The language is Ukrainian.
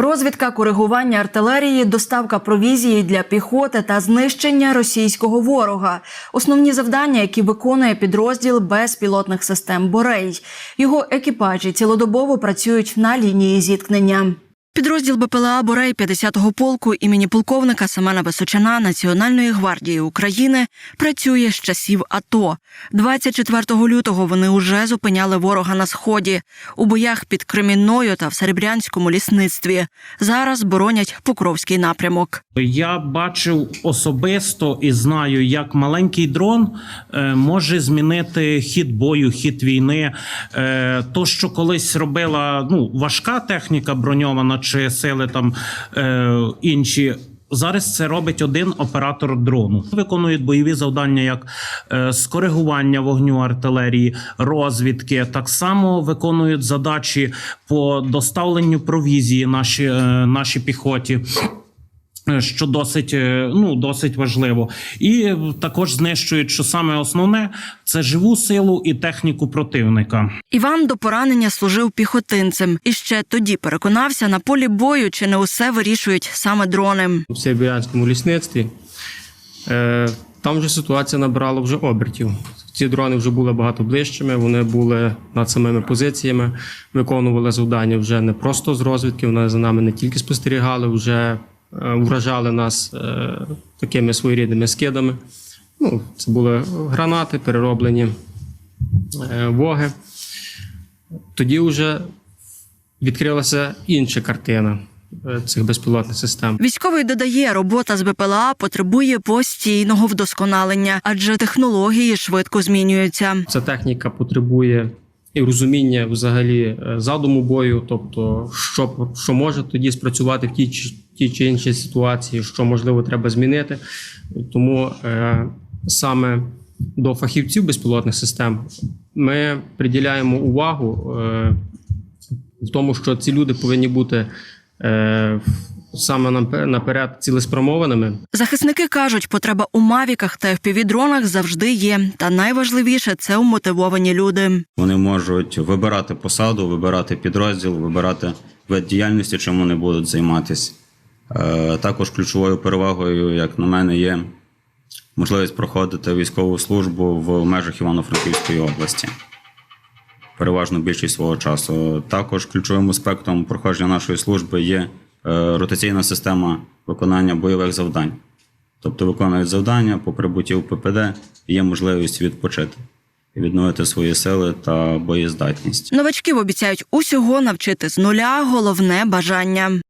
Розвідка, коригування артилерії, доставка провізії для піхоти та знищення російського ворога. Основні завдання, які виконує підрозділ безпілотних систем Борей. Його екіпажі цілодобово працюють на лінії зіткнення. Підрозділ БПЛА Борей 50-го полку імені полковника Семена Височана Національної гвардії України працює з часів АТО. 24 лютого вони уже зупиняли ворога на сході у боях під Кремінною та в Серебрянському лісництві. Зараз боронять Покровський напрямок. Я бачив особисто і знаю, як маленький дрон е, може змінити хід бою, хід війни. Е, то, що колись робила ну, важка техніка броньована чи сили там е, інші. Зараз це робить один оператор дрону. Виконують бойові завдання, як е, скоригування вогню артилерії, розвідки. Так само виконують задачі по доставленню провізії наші, е, нашій піхоті. Е, Що досить е, ну досить важливо, і також знищують, що саме основне це живу силу і техніку противника. Іван до поранення служив піхотинцем і ще тоді переконався на полі бою, чи не усе вирішують саме дрони. в Сибірянському лісництві. Е, Там вже ситуація набирала вже обертів. Ці дрони вже були багато ближчими, вони були над самими позиціями, виконували завдання вже не просто з розвідки, вони за нами не тільки спостерігали, вже вражали нас е, такими своєрідними скидами. Ну, це були гранати, перероблені е, воги. Тоді вже відкрилася інша картина е, цих безпілотних систем. Військовий додає, робота з БПЛА потребує постійного вдосконалення, адже технології швидко змінюються. Ця техніка потребує і розуміння взагалі е, задуму бою, тобто, що, що може тоді спрацювати в тій чи, тій чи іншій ситуації, що можливо треба змінити. Тому е, саме до фахівців безпілотних систем ми приділяємо увагу е, в тому, що ці люди повинні бути е, саме наперед цілеспрямованими, Захисники кажуть, потреба у мавіках та FPV-дронах завжди є. Та найважливіше це умотивовані люди. Вони можуть вибирати посаду, вибирати підрозділ, вибирати вид діяльності, чим вони будуть займатися. Е, Також ключовою перевагою, як на мене, є можливість проходити військову службу в межах Івано-Франківської області. Переважно більшість свого часу. Також ключовим аспектом проходження нашої служби є ротаційна система виконання бойових завдань. Тобто виконують завдання по прибутті в ППД, і є можливість відпочити і відновити свої сили та боєздатність. Новачків обіцяють усього навчити з нуля. Головне бажання.